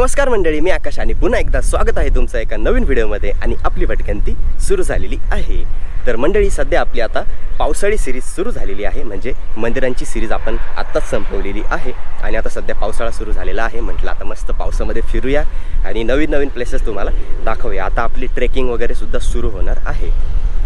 नमस्कार मंडळी मी आकाश आणि पुन्हा एकदा स्वागत आहे तुमचं एका नवीन व्हिडिओमध्ये आणि आपली भटकंती सुरू झालेली आहे. तर मंडळी सध्या आपली आता पावसाळी सिरीज सुरू झालेली आहे. म्हणजे मंदिरांची सिरीज आपण आत्ताच संपवलेली आहे. आणि आता सध्या पावसाळा सुरू झालेला आहे. म्हटलं आता मस्त पावसामध्ये फिरूया आणि नवीन नवीन प्लेसेस तुम्हाला दाखवूया. आता आपली ट्रेकिंग वगैरे सुद्धा सुरू होणार आहे.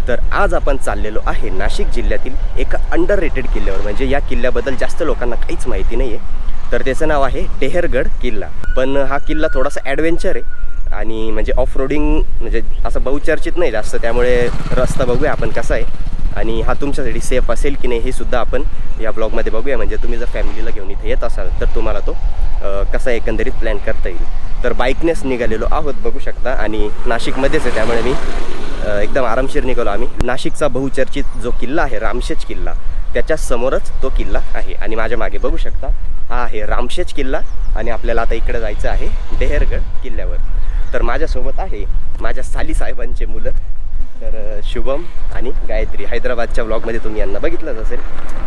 तर आज आपण चाललेलो आहे नाशिक जिल्ह्यातील एका अंडर रेटेड किल्ल्यावर. म्हणजे या किल्ल्याबद्दल जास्त लोकांना काहीच माहिती नाही आहे तर त्याचं नाव आहे डेहरगड किल्ला. पण हा किल्ला थोडासा ॲडव्हेंचर आहे. आणि म्हणजे ऑफ रोडिंग म्हणजे असं बहुचर्चित नाही जास्त. त्यामुळे रस्ता बघूया आपण कसा आहे. आणि हा तुमच्यासाठी सेफ असेल की नाही हे सुद्धा आपण या ब्लॉगमध्ये बघूया. म्हणजे तुम्ही जर फॅमिलीला घेऊन इथे येत असाल तर तुम्हाला तो कसा एकंदरीत प्लॅन करता येईल. तर बाईकनेच निघालेलो आहोत बघू शकता. आणि नाशिकमध्येच आहे त्यामुळे मी एकदम आरामशीर निघालो आम्ही. नाशिकचा बहुचर्चित जो किल्ला आहे रामशेज किल्ला त्याच्या समोरच तो किल्ला आहे. आणि माझ्या मागे बघू शकता हा आहे रामशेज किल्ला. आणि आपल्याला आता इकडे जायचं आहे देहरगड किल्ल्यावर. तर माझ्यासोबत आहे माझ्या साली साहेबांचे मुलं तर शुभम आणि गायत्री हैदराबादच्या ब्लॉगमध्ये तुम्ही यांना बघितलंच असेल.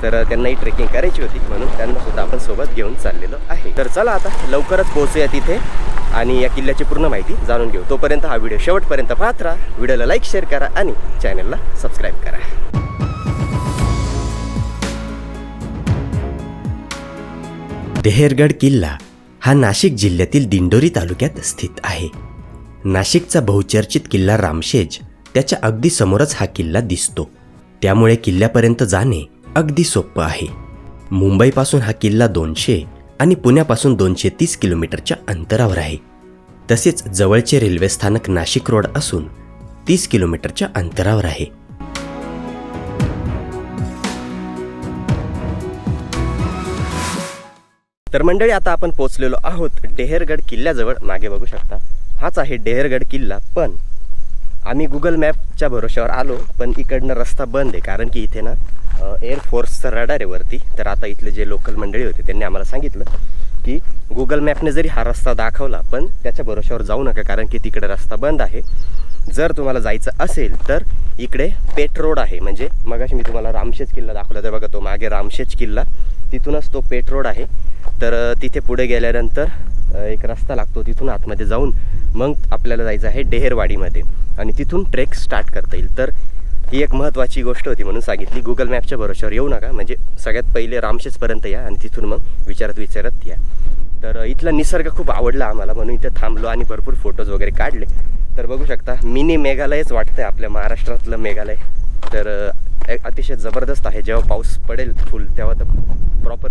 तर त्यांनाही ट्रेकिंग करायची होती. म्हणून त्यांना सुद्धा आपण सोबत घेऊन चाललेलो आहे. तर चला आता लवकरच पोहोचूया तिथे आणि या किल्ल्याची पूर्ण माहिती जाणून घेऊ. तोपर्यंत हा व्हिडिओ शेवटपर्यंत पाहत राहा. व्हिडिओला लाईक शेअर करा आणि चॅनलला सबस्क्राईब करा. देहेरगड किल्ला हा नाशिक जिल्ह्यातील दिंडोरी तालुक्यात स्थित आहे. नाशिकचा बहुचर्चित किल्ला रामशेज त्याच्या अगदी समोरच हा किल्ला दिसतो. त्यामुळे किल्ल्यापर्यंत जाणे अगदी सोपं आहे. मुंबईपासून हा किल्ला दोनशे आणि पुण्यापासून दोनशे तीस किलोमीटरच्या अंतरावर आहे. तसेच जवळचे रेल्वे स्थानक नाशिक रोड असून तीस किलोमीटरच्या अंतरावर आहे. तर मंडळी आता आपण पोहोचलेलो आहोत डेहरगड किल्ल्याजवळ. मागे बघू शकता हाच आहे डेहरगड किल्ला. पण आम्ही गुगल मॅपच्या भरोश्यावर आलो पण इकडनं रस्ता बंद आहे कारण की इथे ना एअरफोर्सचा रडार आहे वरती. तर आता इथले जे लोकल मंडळी होते त्यांनी आम्हाला सांगितलं की गुगल मॅपने जरी हा रस्ता दाखवला पण त्याच्या भरोश्यावर जाऊ नका कारण की तिकडे रस्ता बंद आहे. जर तुम्हाला जायचं असेल तर इकडे पेट रोड आहे. म्हणजे मगाशी मी तुम्हाला रामशेज किल्ला दाखवला तर बघा तो मागे रामशेज किल्ला. तिथूनच तो पेट रोड आहे. तर तिथे पुढे गेल्यानंतर एक रस्ता लागतो तिथून आतमध्ये जाऊन मग आपल्याला जायचं आहे डेहेरवाडीमध्ये. आणि तिथून ट्रेक स्टार्ट करता येईल. तर ही एक महत्त्वाची गोष्ट होती म्हणून सांगितली. गुगल मॅपच्या भरोश्यावर येऊ नका. म्हणजे सगळ्यात पहिले रामशेजपर्यंत या आणि तिथून मग विचारत विचारत या. तर इथला निसर्ग खूप आवडला आम्हाला म्हणून इथे थांबलो आणि भरपूर फोटोज वगैरे काढले. तर बघू शकता मिनी मेघालयच वाटतंय आपल्या महाराष्ट्रातलं मेघालय. तर अतिशय जबरदस्त आहे. जेव्हा पाऊस पडेल फुल तेव्हा तर प्रॉपर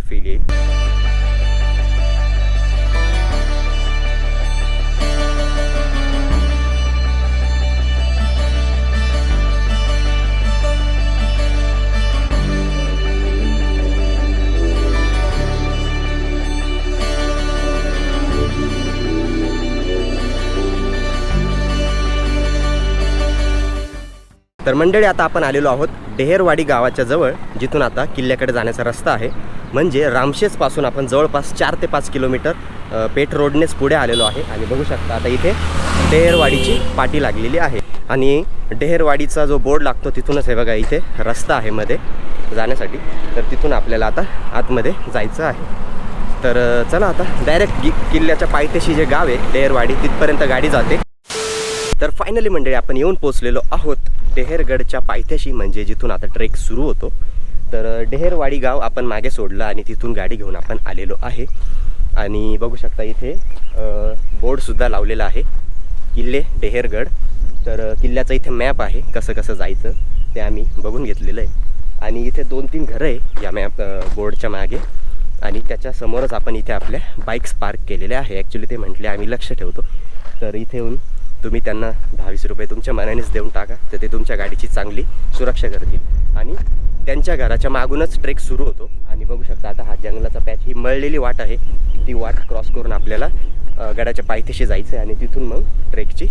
तर मंडळी आता आपण आलेलो आहोत डेहेरवाडी गावाच्या जवळ जिथून आता किल्ल्याकडे जाण्याचा रस्ता आहे. म्हणजे रामशेजपासून आपण जवळपास चार ते पाच किलोमीटर पेठ रोडनेच पुढे आलेलो आहे. आणि बघू शकता आता इथे डेहेरवाडीची पाटी लागलेली आहे. आणि डेहेरवाडीचा जो बोर्ड लागतो तिथूनच हे बघा इथे रस्ता आहे मध्ये जाण्यासाठी. तर तिथून आपल्याला आता आतमध्ये जायचं आहे. तर चला आता डायरेक्ट गि किल्ल्याच्या पायथ्याशी जे गाव आहे डेहेरवाडी तिथपर्यंत गाडी जाते. तर फायनली मंडळी आपण येऊन पोचलेलो आहोत डेहेरगडच्या पायथ्याशी. म्हणजे जिथून आता ट्रेक सुरू होतो. तर डेहेरवाडी गाव आपण मागे सोडलं आणि तिथून गाडी घेऊन आपण आलेलो आहे. आणि बघू शकता इथे बोर्डसुद्धा लावलेला आहे. किल्ले डेहेरगड. तर किल्ल्याचा इथे मॅप आहे कसं कसं जायचं ते आम्ही बघून घेतलेलं आहे. आणि इथे दोन तीन घरं आहे या मॅप बोर्डच्या मागे. आणि त्याच्यासमोरच आपण इथे आपल्या बाईक्स पार्क केलेल्या आहे. ॲक्च्युली ते म्हटले आम्ही लक्ष ठेवतो. तर इथे येऊन तुम्ही त्यांना बावीस रुपये तुमच्या मनानेच देऊन टाका तर ते तुमच्या गाडीची चांगली सुरक्षा करतील. आणि त्यांच्या घराच्या मागूनच ट्रेक सुरू होतो. आणि बघू शकता आता हा जंगलाचा पॅच ही मळलेली वाट आहे. ती वाट क्रॉस करून आपल्याला गडाच्या पायथ्याशी जायचं आहे आणि तिथून मग ट्रेकची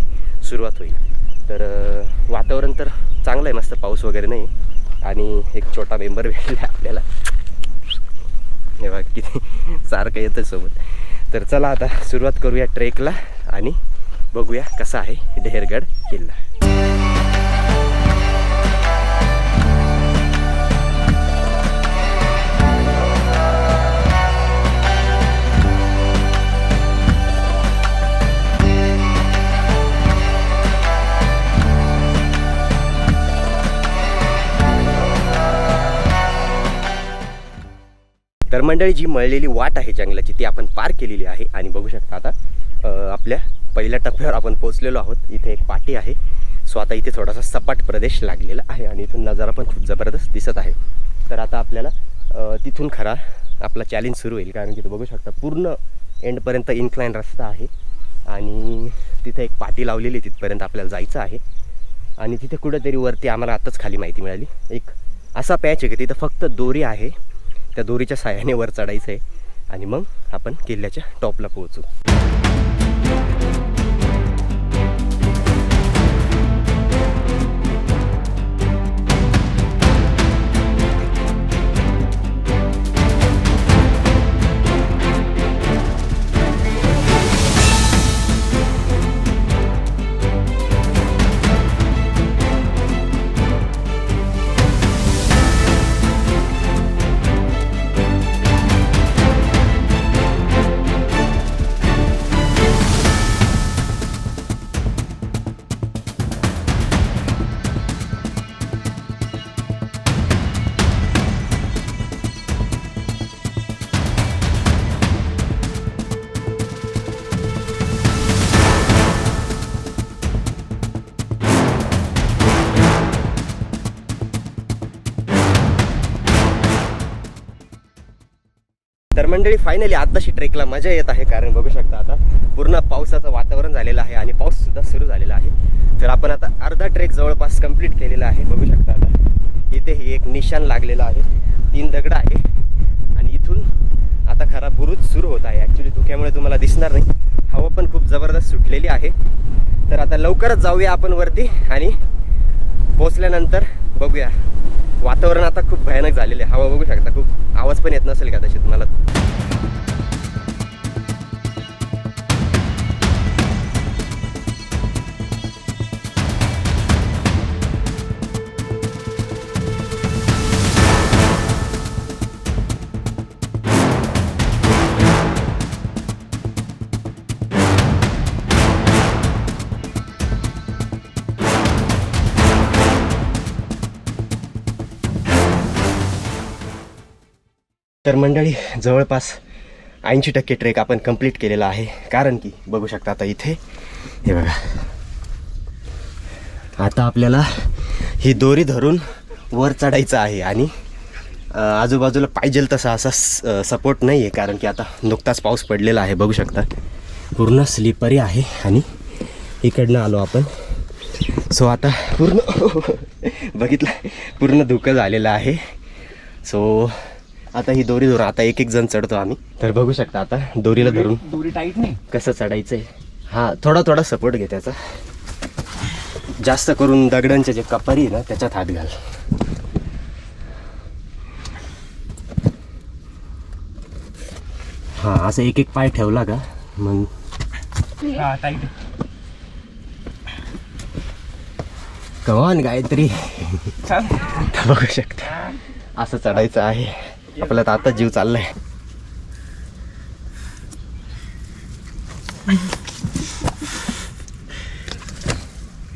सुरुवात होईल. तर वातावरण तर चांगलं आहे मस्त पाऊस वगैरे नाही आणि एक छोटा मेंबर भेटला आपल्याला. हे बघ किती सारखं येतं सोबत. तर चला आता सुरुवात करूया ट्रेकला आणि बघूया कसा आहे डेहेरगड किल्ला. तर मंडळी जी मळलेली वाट आहे जंगलाची ती आपण पार केलेली आहे आणि बघू शकता आता आपल्या पहिल्या टप्प्यावर आपण पोहोचलेलो आहोत. इथे एक पाटी आहे. सो आता इथे थोडासा सपाट प्रदेश लागलेला आहे आणि इथून नजारा पण खूप जबरदस्त दिसत आहे. तर आता आपल्याला तिथून खरा आपला चॅलेंज सुरू होईल. कारण की तू बघू शकता पूर्ण एंडपर्यंत इन्क्लाईन रस्ता आहे. आणि तिथे एक पाटी लावलेली तिथपर्यंत आपल्याला जायचं आहे. आणि तिथे कुठंतरी वरती आम्हाला आत्ताच खाली माहिती मिळाली. एक असा पॅच आहे की तिथं फक्त दोरी आहे. त्या दोरीच्या साह्याने वर चढायचं आहे आणि मग आपण किल्ल्याच्या टॉपला पोहोचू. तर मंडळी फायनली आत्ताशी ट्रेकला मजा येत आहे. कारण बघू शकता आता पूर्ण पावसाचं वातावरण झालेलं आहे आणि पाऊस सुद्धा सुरू झालेला आहे. तर आपण आता अर्धा ट्रेक जवळपास कंप्लीट केलेला आहे. बघू शकता आता इथे ही एक निशाण लागलेलं आहे. तीन दगड आहे. आणि इथून आता खरा बुरुज सुरू होत आहे. ॲक्च्युली धुक्यामुळे तुम्हाला दिसणार नाही. हवा पण खूप जबरदस्त सुटलेली आहे. तर आता लवकरच जाऊया आपण वरती आणि पोचल्यानंतर बघूया. वातावरण आता खूप भयानक झालेले आहे. हवा बघू शकता खूप आवाज पण येत नसेल कदाचित मला तर मंडळी जवळपास ऐंशी टक्के ट्रेक आपण कंप्लीट केलेला आहे. कारण की बघू शकता आता इथे हे बघा. आता आपल्याला ही दोरी धरून वर चढायचं आहे आणि आजूबाजूला पाहिजे तसा असा सपोर्ट नाही आहे कारण की आता नुकताच पाऊस पडलेला आहे बघू शकता. पूर्ण स्लिपरी आहे आणि इकडनं आलो आपण. सो आता पूर्ण बघितलं पूर्ण धुकं झालेलं आहे. सो आता ही दोरी धरून आता एक एक जण चढतो आम्ही. तर बघू शकता आता दोरीला धरून. दोरी टाईट नाही? कसं चढायचंय? हा थोडा थोडा सपोर्ट घे त्याचा. जास्त करून दगडांचे जे कपारी आहे ना त्याच्यात हात घाल. हा असं एक एक पाय ठेवला का मग हा कमान गायत्री. चाल. बघू शकता. असं चढायचं आहे. आपला तर आता जीव चाललाय.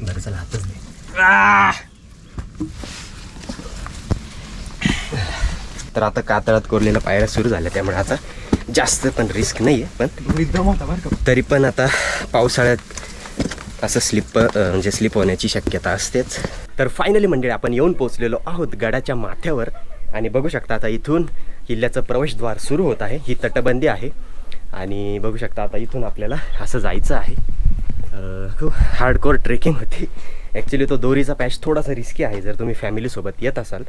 बरं चला हातच दे. तर आता कातळात कोरलेल्या पायऱ्या सुरू झाल्या त्यामुळे आता जास्त पण रिस्क नाही आहे पण तरी पण आता पावसाळ्यात असं स्लिप म्हणजे स्लिप होण्याची शक्यता असतेच. तर फायनली मंडळी आपण येऊन पोहोचलेलो आहोत गडाच्या माथ्यावर. आणि बघू शकता आता इथून किल्ल्याचं प्रवेशद्वार सुरू होत आहे. ही तटबंदी आहे. आणि बघू शकता आता इथून आपल्याला असं जायचं आहे. खूप हार्डकोर ट्रेकिंग होती. ॲक्च्युली तो दोरीचा पॅच थोडासा रिस्की आहे. जर तुम्ही फॅमिलीसोबत येत असाल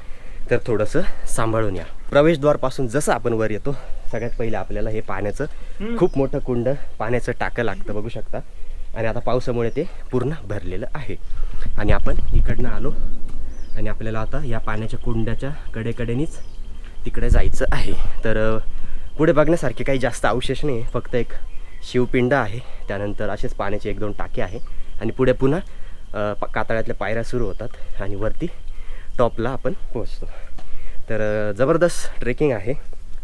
तर थोडंसं सांभाळून या. प्रवेशद्वारपासून जसं आपण वर येतो सगळ्यात पहिले आपल्याला हे पाण्याचं खूप मोठं कुंड पाण्याचं टाकं लागतं बघू शकता. आणि आता पावसामुळे ते पूर्ण भरलेलं आहे. आणि आपण इकडनं आलो आणि आपल्याला आता या पाण्याच्या कुंड्याच्या कडेकडेनीच तिकडे जायचं आहे. तर पुढे बघण्यासारखे काही जास्त अवशेष नाही फक्त एक शिवपिंड आहे. त्यानंतर असेच पाण्याचे एक दोन टाके आहे. आणि पुढे पुन्हा कातळ्यातल्या पायऱ्या सुरू होतात आणि वरती टॉपला आपण पोहोचतो. तर जबरदस्त ट्रेकिंग आहे.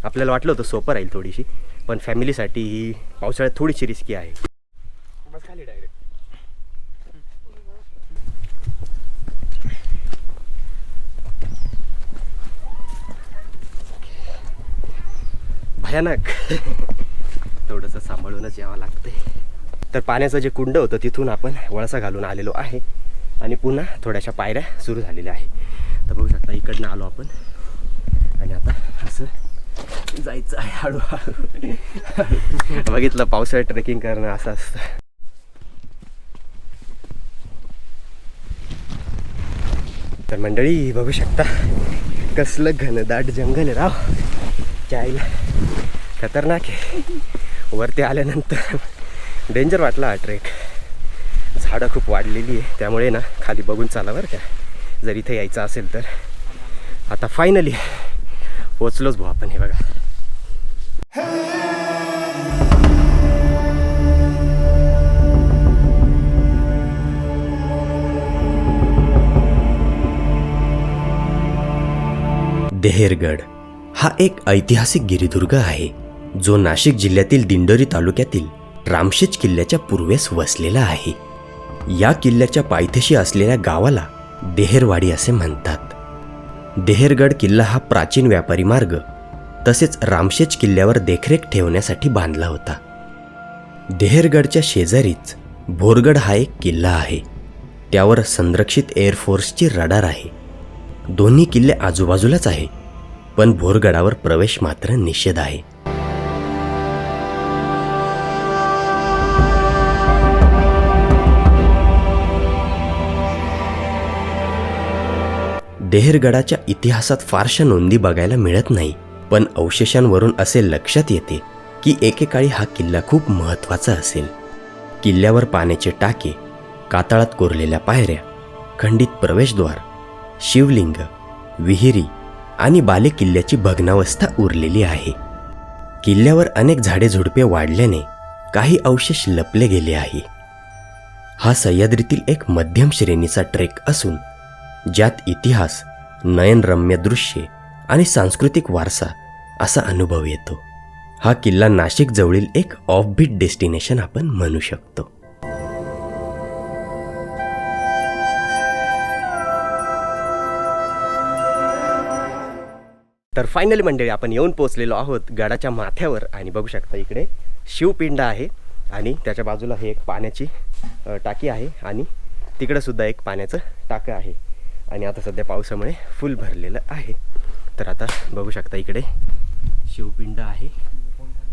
आपल्याला वाटलं होतं सोपं राहील थोडीशी पण फॅमिलीसाठी ही पावसाळ्यात थोडीशी रिस्की आहे. बस खाली डायरेक्ट. भयानक. थोडंसं सांभाळूनच यावं लागते तर पाण्याचं जे कुंड होतं तिथून आपण वळसा घालून आलेलो आहे. आणि पुन्हा थोड्याशा पायऱ्या सुरू झालेल्या आहे. तर बघू शकता इकडनं आलो आपण. आणि आता असं जायचं आहे हळूहळू. बघितलं पावसाळ्यात ट्रेकिंग करणं असं असतं. तर मंडळी बघू शकता कसलं घनदाट जंगल राव. चायला खतरनाक आहे. वरती आल्यानंतर डेंजर वाटला हा ट्रेक झाडं खूप वाढलेली आहे. त्यामुळे ना खाली बघून चाला बरं का. जर इथे यायचं असेल तर. आता फायनली पोचलोच भाऊ आपण हे बघा. देहेरगड. हा एक ऐतिहासिक गिरिदुर्ग आहे जो नाशिक जिल्ह्यातील दिंडोरी तालुक्यातील रामशेज किल्ल्याच्या पूर्वेस वसलेला आहे. या किल्ल्याच्या पायथ्याशी असलेल्या गावाला देहेरवाडी असे म्हणतात. देहेरगड किल्ला हा प्राचीन व्यापारी मार्ग तसेच रामशेज किल्ल्यावर देखरेख ठेवण्यासाठी बांधला होता. देहेरगडच्या शेजारीच भोरगड हा एक किल्ला आहे. त्यावर संरक्षित एअरफोर्सची रडार आहे. दोन्ही किल्ले आजूबाजूलाच आहे. पण भोरगडावर प्रवेश मात्र निषेध आहे. देहरगडाच्या इतिहासात फारशा नोंदी बघायला मिळत नाही पण अवशेषांवरून असे लक्षात येते की एकेकाळी हा किल्ला खूप महत्त्वाचा असेल. किल्ल्यावर पाण्याचे टाके कातळात कोरलेल्या पायऱ्या खंडित प्रवेशद्वार शिवलिंग विहिरी आणि बाले किल्ल्याची भग्नावस्था उरलेली आहे. किल्ल्यावर अनेक झाडे झुडपे वाढल्याने काही अवशेष लपले गेले आहे. हा सह्याद्रीतील एक मध्यम श्रेणीचा ट्रेक असून ज्यात इतिहास नयनरम्य दृश्ये आणि सांस्कृतिक वारसा असा अनुभव येतो. हा किल्ला नाशिकजवळील एक ऑफबीट डेस्टिनेशन आपण म्हणू शकतो. तर फायनली मंडळी आपण येऊन पोहोचलेलो आहोत गडाच्या माथ्यावर आणि बघू शकता इकडे शिवपिंड आहे आणि त्याच्या बाजूला हे एक पाण्याची टाकी आहे आणि तिकडंसुद्धा एक पाण्याचं टाकं आहे. आणि आता सध्या पावसामुळे फुल भरलेलं आहे. तर आता बघू शकता इकडे शिवपिंड आहे.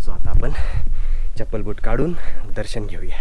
सो आता आपण चप्पल बूट काढून दर्शन घेऊया.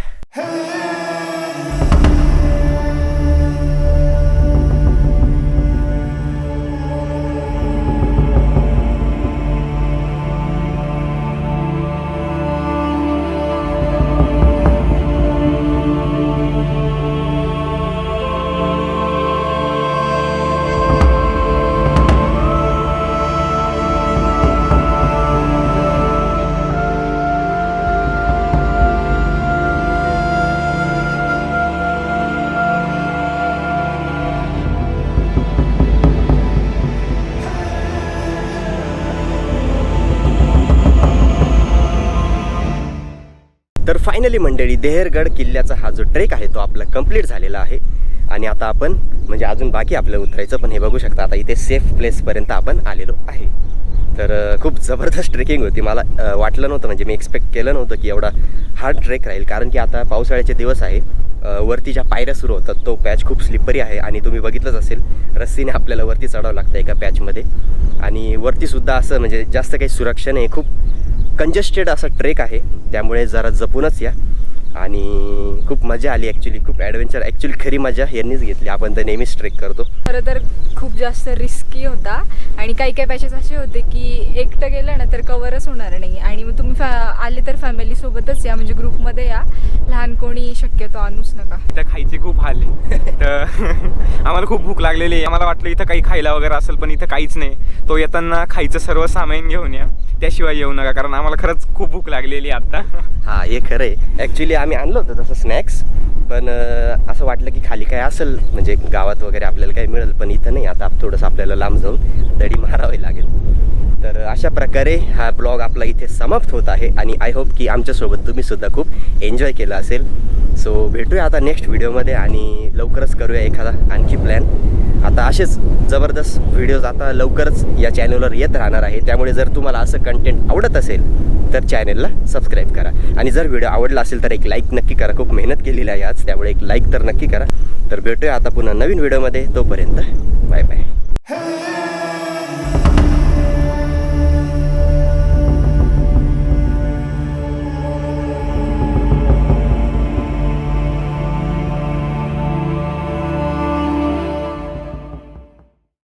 फायनली मंडळी देहरगड किल्ल्याचा हा जो ट्रेक आहे तो आपला कंप्लीट झालेला आहे. आणि आता आपण म्हणजे अजून बाकी आपलं उतरायचं पण हे बघू शकता आता इथे सेफ प्लेसपर्यंत आपण आलेलो आहे. तर खूप जबरदस्त ट्रेकिंग होती. मला वाटलं नव्हतं म्हणजे मी एक्सपेक्ट केलं नव्हतं की एवढा हार्ड ट्रेक राहील. कारण की आता पावसाळ्याचे दिवस आहे. वरती ज्या पायऱ्या सुरू होतात तो पॅच खूप स्लिपरी आहे. आणि तुम्ही बघितलंच असेल रस्सीने आपल्याला वरती चढावं लागतं एका पॅचमध्ये आणि वरतीसुद्धा असं म्हणजे जास्त काही सुरक्षा नाही. खूप कंजेस्टेड असा ट्रेक आहे. त्यामुळे जरा जपूनच या. आणि खूप मजा आली ॲक्च्युली खूप ॲडव्हेंचर ॲक्च्युली खरी मजा यांनीच घेतली. आपण तर नेहमीच ट्रेक करतो. खरं तर खूप जास्त रिस्की होता. आणि काही काही पॅचेस असे होते की एकटं गेलं ना तर कवरच होणार नाही. आणि मग तुम्ही फॅ आले तर फॅमिली सोबतच या. म्हणजे ग्रुपमध्ये या. लहान कोणी शक्यतो आणूच नका. इथं खायचे खूप हाल तर आम्हाला खूप भूक लागलेली आहे. आम्हाला वाटलं इथं काही खायला वगैरे असेल पण इथं काहीच नाही. तो येताना खायचं सर्व सामान घेऊन या. त्याशिवाय येऊ नका कारण आम्हाला खरंच खूप भूक लागलेली आहे आता. हा हे खरं आहे ॲक्च्युली आम्ही आणलं होतं तसं स्नॅक्स पण असं वाटलं की खाली काय असेल म्हणजे गावात वगैरे आपल्याला काही मिळेल पण इथं नाही. आता थोडंसं आपल्याला लांब जाऊन दडी मारावी लागेल. तर अशा प्रकारे हा ब्लॉग आपला इथे समाप्त होत आहे आणि आय होप की आमच्यासोबत तुम्ही सुद्धा खूप एन्जॉय केला असेल. सो भेटूया आता नेक्स्ट व्हिडिओमध्ये आणि लवकरच करूया एखादा आणखी प्लॅन आता असेच जबरदस्त व्हिडिओज आता लवकरच या चॅनलवर येत राहणार आहे. त्यामुळे जर तुम्हाला असं कंटेंट आवडत असेल तर चॅनलला सबस्क्राईब करा. आणि जर व्हिडिओ आवडला असेल तर एक लाईक नक्की करा. खूप मेहनत केलेली आहे आज. त्यामुळे एक लाईक तर नक्की करा. तर भेटूया आता पुन्हा नवीन व्हिडिओमध्ये तोपर्यंत बाय बाय